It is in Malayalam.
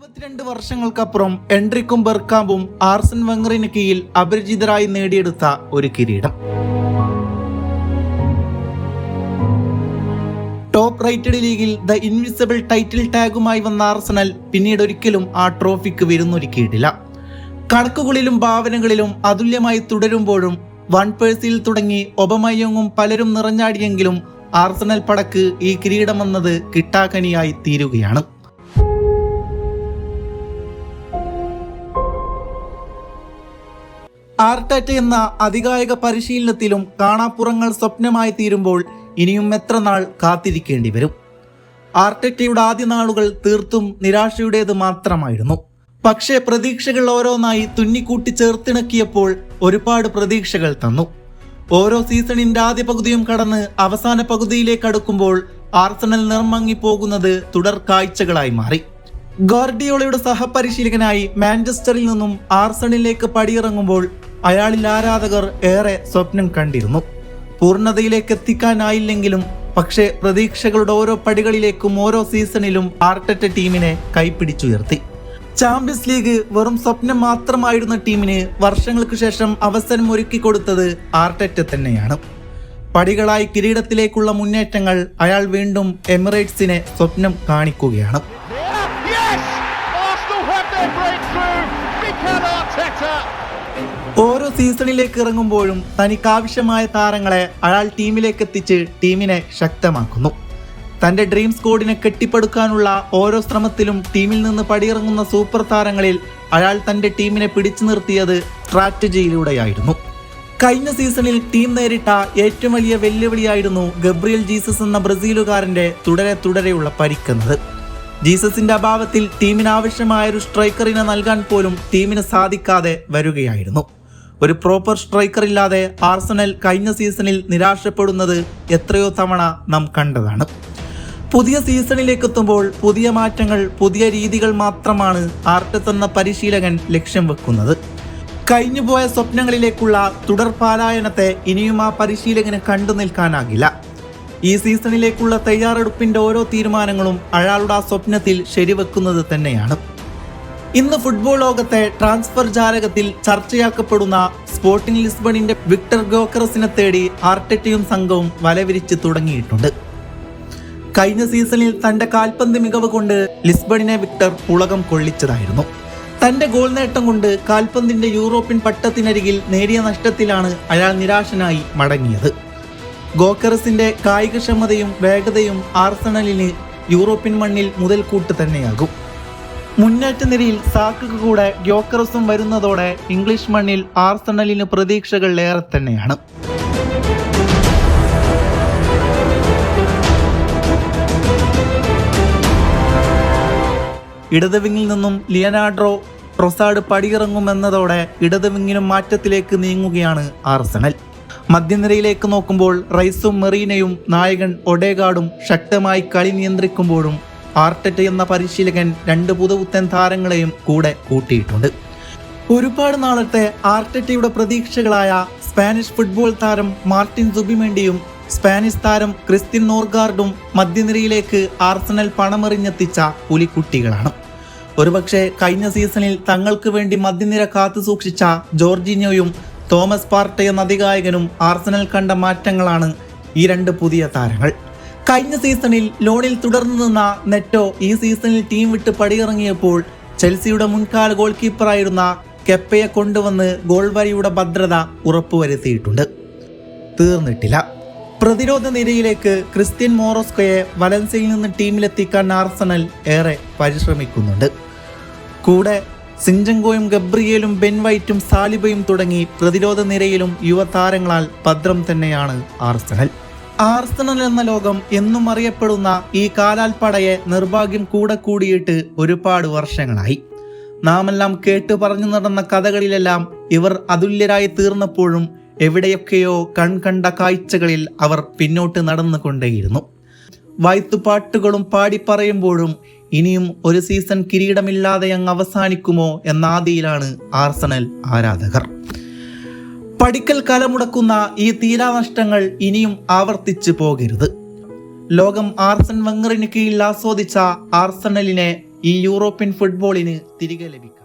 ഇരുപത്തിരണ്ട് വർഷങ്ങൾക്കപ്പുറം എൻട്രിക്കും ബെർക്കാമ്പും ആർസൻ വെങ്ങറിന് കീഴിൽ അപരിചിതരായി നേടിയെടുത്ത ഒരു കിരീടം. ടോപ്പ് റൈറ്റഡ് ലീഗിൽ ദ ഇൻവിസിബിൾ ടൈറ്റിൽ ടാഗുമായി വന്ന ആർസണൽ പിന്നീട് ഒരിക്കലും ആ ട്രോഫിക്ക് വിരുന്നൊരുക്കിയിട്ടില്ല. കണക്കുകളിലും ഭാവനകളിലും അതുല്യമായി തുടരുമ്പോഴും വൺ പേഴ്സിൽ തുടങ്ങി ഒബമയങ്ങും പലരും നിറഞ്ഞാടിയെങ്കിലും ആർസണൽ പടക്ക് ഈ കിരീടമെന്നത് കിട്ടാക്കനിയായി തീരുകയാണ്. ആർട്ടാറ്റ എന്ന അധികായക പരിശീലനത്തിലും കാണാപ്പുറങ്ങൾ സ്വപ്നമായി തീരുമ്പോൾ ഇനിയും എത്ര നാൾ കാത്തിരിക്കേണ്ടി വരും? ആർട്ടറ്റയുടെ ആദ്യ നാളുകൾ തീർത്തും നിരാശയുടേത് മാത്രമായിരുന്നു. പക്ഷേ പ്രതീക്ഷകൾ ഓരോന്നായി തുന്നിക്കൂട്ടി ചേർത്തിണക്കിയപ്പോൾ ഒരുപാട് പ്രതീക്ഷകൾ തന്നു. ഓരോ സീസണിന്റെ ആദ്യ പകുതിയും കടന്ന് അവസാന പകുതിയിലേക്ക് അടുക്കുമ്പോൾ ആർസണൽ നിർമ്മങ്ങി പോകുന്നത് തുടർ കാഴ്ചകളായി മാറി. ഗോർഡിയോളയുടെ സഹപരിശീലകനായി മാഞ്ചസ്റ്ററിൽ നിന്നും ആർസണലിലേക്ക് പടിയിറങ്ങുമ്പോൾ അയാളിൽ ആരാധകർ ഏറെ സ്വപ്നം കണ്ടിരുന്നു. പൂർണതയിലേക്ക് എത്തിക്കാനായില്ലെങ്കിലും പക്ഷേ പ്രതീക്ഷകളുടെ ഓരോ പടികളിലേക്കും ഓരോ സീസണിലും ആർട്ടറ്റ ടീമിനെ കൈപ്പിടിച്ചുയർത്തി ചാമ്പ്യൻസ് ലീഗ് വെറും സ്വപ്നം മാത്രമായിരുന്ന ടീമിന് വർഷങ്ങൾക്ക് ശേഷം അവസരം ഒരുക്കി കൊടുത്തത് ആർട്ടറ്റ തന്നെയാണ്. പടികളായി കിരീടത്തിലേക്കുള്ള മുന്നേറ്റങ്ങൾ അയാൾ വീണ്ടും എമിറേറ്റ്സിനെ സ്വപ്നം കാണിക്കുകയാണ്. ഓരോ സീസണിലേക്ക് ഇറങ്ങുമ്പോഴും തനിക്കാവശ്യമായ താരങ്ങളെ അയാൾ ടീമിലേക്ക് എത്തിച്ച് ടീമിനെ ശക്തമാക്കുന്നു. തന്റെ ഡ്രീം സ്കോഡിനെ കെട്ടിപ്പടുക്കാനുള്ള ഓരോ ശ്രമത്തിലും ടീമിൽ നിന്ന് പടിയിറങ്ങുന്ന സൂപ്പർ താരങ്ങളിൽ അയാൾ തന്റെ ടീമിനെ പിടിച്ചു നിർത്തിയത് സ്ട്രാറ്റജിയിലൂടെയായിരുന്നു. കഴിഞ്ഞ സീസണിൽ ടീം നേരിട്ട ഏറ്റവും വലിയ വെല്ലുവിളിയായിരുന്നു ഗബ്രിയൽ ജീസസ് എന്ന ബ്രസീലുകാരന്റെ തുടരെ തുടരെയുള്ള പരിക്കുന്നത്. ജീസസിന്റെ അഭാവത്തിൽ ടീമിന് ആവശ്യമായ ഒരു സ്ട്രൈക്കറിനെ നൽകാൻ പോലും ടീമിന് സാധിക്കാതെ വരികയായിരുന്നു. ഒരു പ്രോപ്പർ സ്ട്രൈക്കർ ഇല്ലാതെ ആർസണൽ കഴിഞ്ഞ സീസണിൽ നിരാശപ്പെടുന്നത് എത്രയോ തവണ നാം കണ്ടതാണ്. പുതിയ സീസണിലേക്ക് എത്തുമ്പോൾ പുതിയ മാറ്റങ്ങൾ പുതിയ രീതികൾ മാത്രമാണ് ആർട്ടസ് എന്ന പരിശീലകൻ ലക്ഷ്യം വെക്കുന്നത്. കഴിഞ്ഞുപോയ സ്വപ്നങ്ങളിലേക്കുള്ള തുടർ പാലായനത്തെ ഇനിയും ആ പരിശീലകന് കണ്ടു നിൽക്കാനാകില്ല. ഈ സീസണിലേക്കുള്ള തയ്യാറെടുപ്പിന്റെ ഓരോ തീരുമാനങ്ങളും അയാളുടെ ആ സ്വപ്നത്തിൽ ശരിവെക്കുന്നത് തന്നെയാണ്. ഇന്ന് ഫുട്ബോൾ ലോകത്തെ ട്രാൻസ്ഫർ ജാലകത്തിൽ ചർച്ചയാക്കപ്പെടുന്ന സ്പോർട്ടിംഗ് ലിസ്ബണിന്റെ വിക്ടർ ഗോക്കറസിനെ തേടി ആർട്ടെറ്റയും സംഘവും വലവിരിച്ച് തുടങ്ങിയിട്ടുണ്ട്. കഴിഞ്ഞ സീസണിൽ തന്റെ കാൽപന്ത് മികവ് കൊണ്ട് ലിസ്ബണിനെ വിക്ടർ പുളകം കൊള്ളിച്ചതായിരുന്നു. തന്റെ ഗോൾ നേട്ടം കൊണ്ട് കാൽപന്തിന്റെ യൂറോപ്യൻ പട്ടത്തിനരികിൽ നേടിയ നഷ്ടത്തിലാണ് അയാൾ നിരാശനായി മടങ്ങിയത്. ഗോക്കറസിന്റെ കായികക്ഷമതയും വേഗതയും ആർസണലിന് യൂറോപ്യൻ മണ്ണിൽ മുതൽക്കൂട്ട് തന്നെയാകും. മുന്നേറ്റ നിരയിൽ സാക്ക് കൂടെ ഗ്യോക്കറസും വരുന്നതോടെ ഇംഗ്ലീഷ് മണ്ണിൽ ആർസണലിന് പ്രതീക്ഷകൾ ഏറെ തന്നെയാണ്. ഇടതുവിങ്ങിൽ നിന്നും ലിയനാഡ്രോ ട്രൊസാഡ് പടിയിറങ്ങുമെന്നതോടെ ഇടതുവിങ്ങിനും മാറ്റത്തിലേക്ക് നീങ്ങുകയാണ് ആർസണൽ. മധ്യനിരയിലേക്ക് നോക്കുമ്പോൾ റൈസും മെറീനയും നായകൻ ഒഡേഗാർഡും ശക്തമായി കളി നിയന്ത്രിക്കുമ്പോഴും ആർട്ടറ്റ എന്ന പരിശീലകൻ രണ്ട് പുതുപുത്തൻ താരങ്ങളെയും കൂടെ കൂട്ടിയിട്ടുണ്ട്. ഒരുപാട് നാളത്തെ ആർട്ടറ്റയുടെ പ്രതീക്ഷകളായ സ്പാനിഷ് ഫുട്ബോൾ താരം മാർട്ടിൻ സുബിമേണ്ടിയും സ്പാനിഷ് താരം ക്രിസ്ത്യൻ നോർഗാർഡും മധ്യനിരയിലേക്ക് ആർസണൽ പണമെറിഞ്ഞെത്തിച്ച പുലിക്കുട്ടികളാണ്. ഒരുപക്ഷെ കഴിഞ്ഞ സീസണിൽ തങ്ങൾക്ക് വേണ്ടി മധ്യനിര കാത്തു സൂക്ഷിച്ച ജോർജിനിയോയും തോമസ് പാർട്ടെ എന്ന അധികായകനും ആർസണൽ കണ്ട മാറ്റങ്ങളാണ് ഈ രണ്ട് പുതിയ താരങ്ങൾ. കഴിഞ്ഞ സീസണിൽ ലോണിൽ തുടർന്നു നിന്ന നെറ്റോ ഈ സീസണിൽ ടീം വിട്ട് പടിയിറങ്ങിയപ്പോൾ ചെൽസിയുടെ മുൻകാല ഗോൾ കീപ്പറായിരുന്ന കെപ്പയെ കൊണ്ടുവന്ന് ഗോൾ വരിയുടെ ഭദ്രത ഉറപ്പുവരുത്തിയിട്ടുണ്ട്. തീർന്നിട്ടില്ല. പ്രതിരോധ നിരയിലേക്ക് ക്രിസ്ത്യൻ മോറോസ്കോയെ വലൻസയിൽ നിന്ന് ടീമിലെത്തിക്കാൻ ആർസണൽ ഏറെ പരിശ്രമിക്കുന്നുണ്ട്. കൂടെ സിഞ്ചങ്കോയും ഗബ്രിയേലും ബെൻ വൈറ്റും സാലിബയും തുടങ്ങി പ്രതിരോധ നിരയിലും യുവതാരങ്ങളാൽ ഭദ്രം തന്നെയാണ് ആർസണൽ. ആർസണൽ എന്ന ലോകം എന്നും അറിയപ്പെടുന്ന ഈ കാലാൽപ്പടയെ നിർഭാഗ്യം കൂടെ കൂടിയിട്ട് ഒരുപാട് വർഷങ്ങളായി. നാമെല്ലാം കേട്ടു പറഞ്ഞു നടന്ന കഥകളിലെല്ലാം ഇവർ അതുല്യരായി തീർന്നപ്പോഴും എവിടെയൊക്കെയോ കൺകണ്ട കാഴ്ചകളിൽ അവർ പിന്നോട്ട് നടന്നുകൊണ്ടേയിരുന്നു. വായ്ത്തുപാട്ടുകളും പാടിപ്പറയുമ്പോഴും ഇനിയും ഒരു സീസൺ കിരീടമില്ലാതെ അങ്ങ് അവസാനിക്കുമോ എന്ന ആദിയിലാണ് ആർസണൽ ആരാധകർ. പടിക്കൽ കലമുടക്കുന്ന ഈ തീരാനഷ്ടങ്ങൾ ഇനിയും ആവർത്തിച്ചു പോകരുത്. ലോകം ആർസൺ വെങ്ങറിന് കീഴിൽ ആസ്വദിച്ച ആർസണലിനെ ഈ യൂറോപ്യൻ ഫുട്ബോളിന് തിരികെ ലഭിക്കുക